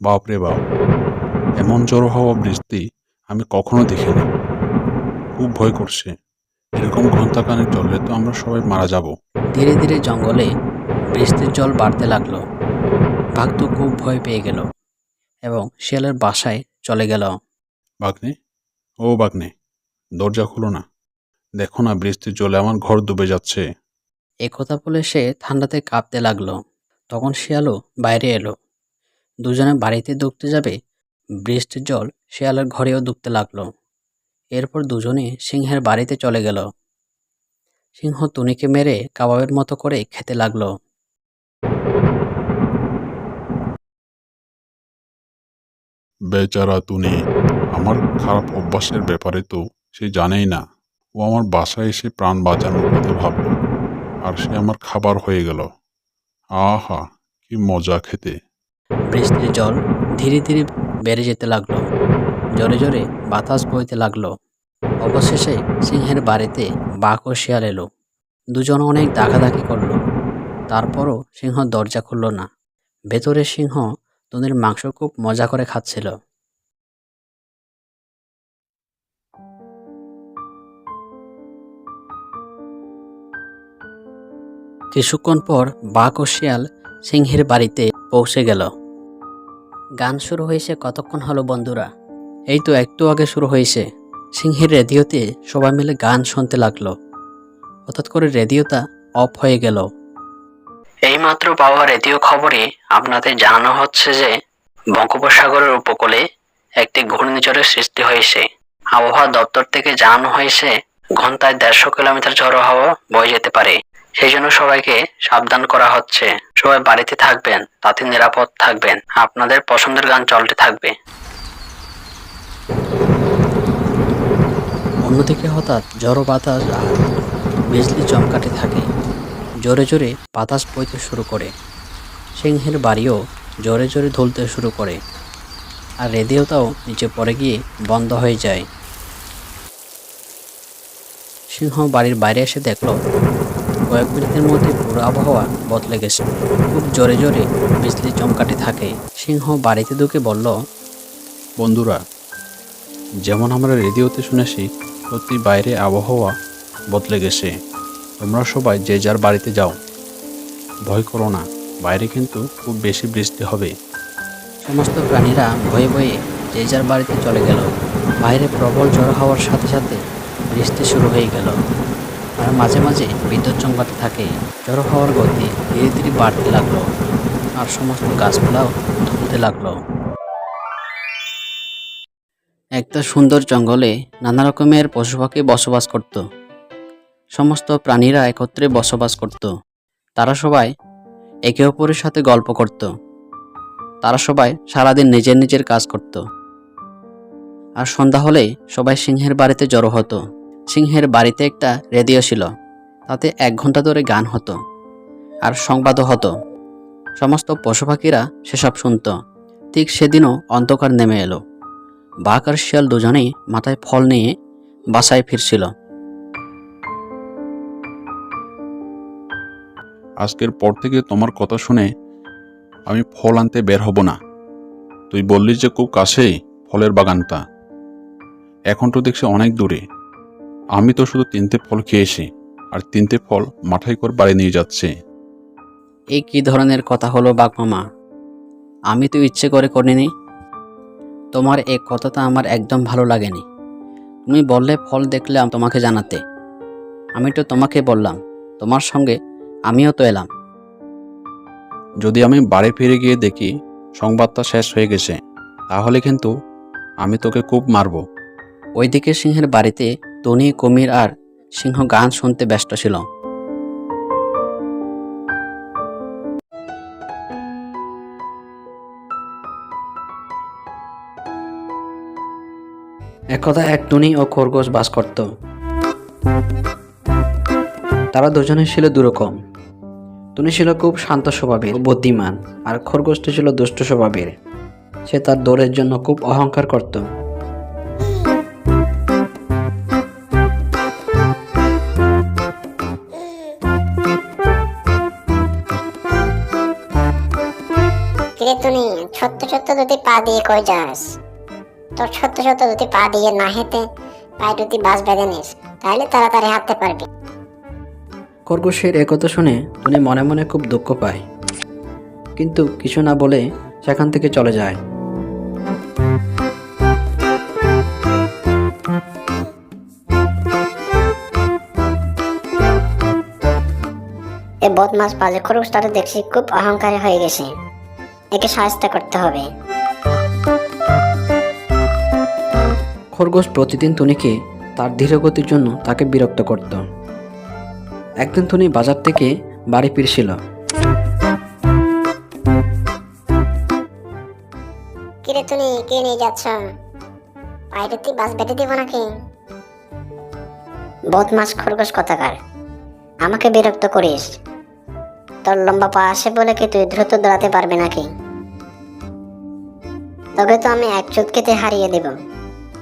বাপরে বাপ এমন জড়ো হওয়া বৃষ্টি আমি কখনো দেখিনি। খুব ভয় করছে। এরকম ঘন্টাখানেক চললে তো আমরা সবাই মারা যাব। ধীরে ধীরে জঙ্গলে বৃষ্টির জল বাড়তে লাগল। বাঘ তো খুব ভয় পেয়ে গেল এবং শিয়ালের বাসায় চলে গেল। বাগনে ও বাগনে দরজা খুলো না। দেখো না বৃষ্টির জলে আমার ঘর ডুবে যাচ্ছে। এ কথা বলে সে ঠান্ডাতে কাঁপতে লাগল। তখন শিয়ালও বাইরে এলো। দুজনে বাড়িতে ডুবতে যাবে? বৃষ্টির জল শেয়ালের ঘরেও ডুবতে লাগল। এরপর দুজনে সিংহের বাড়িতে চলে গেল। সিংহ টুনিকে মেরে কাবাবের মতো করে খেতে লাগল। বেচারা তুনি, আমার খারাপ অভ্যাসের ব্যাপারে তো সে জানেই না। ও আমার বাসায় এসে প্রাণ বাঁচানোর কথা ভাবলো, আর সে আমার খাবার হয়ে গেল। আহা, কি মজা খেতে। বৃষ্টির জল ধীরে ধীরে বেড়ে যেতে লাগল। জোরে জোরে বাতাস বইতে লাগল। অবশেষে সিংহের বাড়িতে বাঘ ও শিয়াল এলো। দুজন অনেক দাগাদাগি করল। তারপরও সিংহ দরজা খুলল না। ভেতরে সিংহ তোদের মাংস খুব মজা করে খাচ্ছিল। কিছুক্ষণ পর বাঘ ও শিয়াল সিংহের বাড়িতে পৌঁছে গেল। গান শুরু হয়েছে কতক্ষণ হলো বন্ধুরা? এই তো একটু আগে শুরু হয়েছে। সিংহের রেডিওতে সবাই মিলে গান শুনতে লাগল। হঠাৎ করে রেডিওটা অফ হয়ে গেল। এইমাত্র পাওয়া রেডিও খবরে আপনাদের জানানো হচ্ছে যে, বঙ্গোপসাগরের উপকূলে একটি ঘূর্ণিঝড়ের সৃষ্টি হয়েছে। আবহাওয়া দপ্তর থেকে জানানো হয়েছে, ঘন্টায় দেড়শো কিলোমিটার ঝড়ো হাওয়া বয়ে যেতে পারে। সেই জন্য সবাইকে সাবধান করা হচ্ছে। সবাই বাড়িতে থাকবেন, তাতে নিরাপদ থাকবেন। আপনাদের পছন্দের গান চলতে থাকবে। অন্যদিকে হঠাৎ জড়ো বাতাস আর বিজলি চমকাতে থাকে। জোরে জোরে বাতাস বইতে শুরু করে। সিংহের বাড়িও জোরে জোরে ধুলতে শুরু করে। আর রেডিওটাও নিচে পড়ে গিয়ে বন্ধ হয়ে যায়। সিংহ বাড়ির বাইরে এসে দেখল কয়েক মিনিটের মধ্যে পুরো আবহাওয়া বদলে গেছে। খুব জোরে জোরে বিজলি চমকাতে থাকে। সিংহ বাড়িতে ঢুকে বলল বন্ধুরা যেমন আমরা রেডিওতে শুনেছি সত্যি বাইরে আবহাওয়া বদলে গেছে। তোমরা সবাই যে যার বাড়িতে যাও। ভয় করো না বাইরে কিন্তু খুব বেশি বৃষ্টি হবে। সমস্ত প্রাণীরা ভয়ে ভয়ে যে যার বাড়িতে চলে গেল। বাইরে প্রবল ঝড় হওয়ার সাথে সাথে বৃষ্টি শুরু হয়ে গেল। আর মাঝে মাঝে বিদ্যুৎ চমকাতে থাকে। জড়ো হওয়ার গতি ধীরে ধীরে বাড়তে লাগল আর সমস্ত গাছপালাও ধুলতে লাগল। একটা সুন্দর জঙ্গলে নানা রকমের পশু পাখি বসবাস করত। সমস্ত প্রাণীরা একত্রে বসবাস করত। তারা সবাই একে অপরের সাথে গল্প করত। তারা সবাই সারাদিন নিজের নিজের কাজ করত। আর সন্ধ্যা হলে সবাই সিংহের বাড়িতে জড়ো হতো। সিংহের বাড়িতে একটা রেডিও ছিল। তাতে এক ঘণ্টা ধরে গান হতো আর সংবাদও হতো। সমস্ত পশু পাখিরা সেসব শুনত। ঠিক সেদিনও অন্ধকার নেমে এলো। বাঘ আর শিয়াল দুজনেই মাথায় ফল নিয়ে বাসায় ফিরছিল। আজকের পর থেকে তোমার কথা শুনে আমি ফল আনতে বের হব না। তুই বললি যে খুব কাছেই ফলের বাগানটা। এখন তো দেখছি অনেক দূরে। আমি তো শুধু তিনটে ফল খেয়েছি আর তিনটে ফল মাথায় করে বাড়ি নিয়ে যাচ্ছে। এই কি ধরনের কথা হলো বাঘ মামা? আমি তো ইচ্ছে করে করিনি। তোমার এই কথাটা আমার একদম ভালো লাগেনি। তুমি বললে ফল দেখলে তোমাকে জানাতে। আমি তো তোমাকে বললাম তোমার সঙ্গে আমিও তো এলাম। যদি আমি বাড়ি ফিরে গিয়ে দেখি সংবাদটা শেষ হয়ে গেছে তাহলে কিন্তু আমি তোকে খুব মারবো। ওইদিকে সিংহের বাড়িতে টনি কুমির আর সিংহ গান শুনতে ব্যস্ত ছিল। একদা এক টুনি ও খরগোশ বাস করত। তারা দুজনে ছিল দুরকম। টুনি ছিল খুব শান্ত স্বভাবের, বুদ্ধিমান, আর খরগোশটি ছিল দুষ্ট স্বভাবের। সে তার দৌড়ের জন্য খুব অহংকার করত। ছোট্ট ছোট্ট দুটি পা দিয়ে কই যাস? তোর ছোট্ট ছোট্ট দুটি পা দিয়ে না হেঁটে পায়ে দুটি বাস বেঁধে নিস তাহলে তাড়াতাড়ি হাঁটতে পারবি। খরগোশের একথা শুনে টুনি মনে মনে খুব দুঃখ পায়। কিন্তু কিছু না বলে সেখান থেকে চলে যায়। এ বদমাস বাজে খরগোশটা তো দেখছি খুব অহংকারী হয়ে গেছে। একে সাহায্য করতে হবে। খরগোশ প্রতিদিন টুনিকে তার ধীরগতির জন্য তাকে বিরক্ত করত। একদিন টুনি বাজার থেকে বাড়ি ফিরছিল। কিরে কে নিয়ে যাচ্ছ? পায়ে দুটি বাস বেঁধে দিব নাকি? বদমাস খরগোশ কথাকার? আমাকে বিরক্ত করিস। তোর লম্বা পা আসে বলে কি তুই দ্রুত দাঁড়াতে পারবি নাকি? তবে তো আমি এক চুটকিতে হারিয়ে দেব।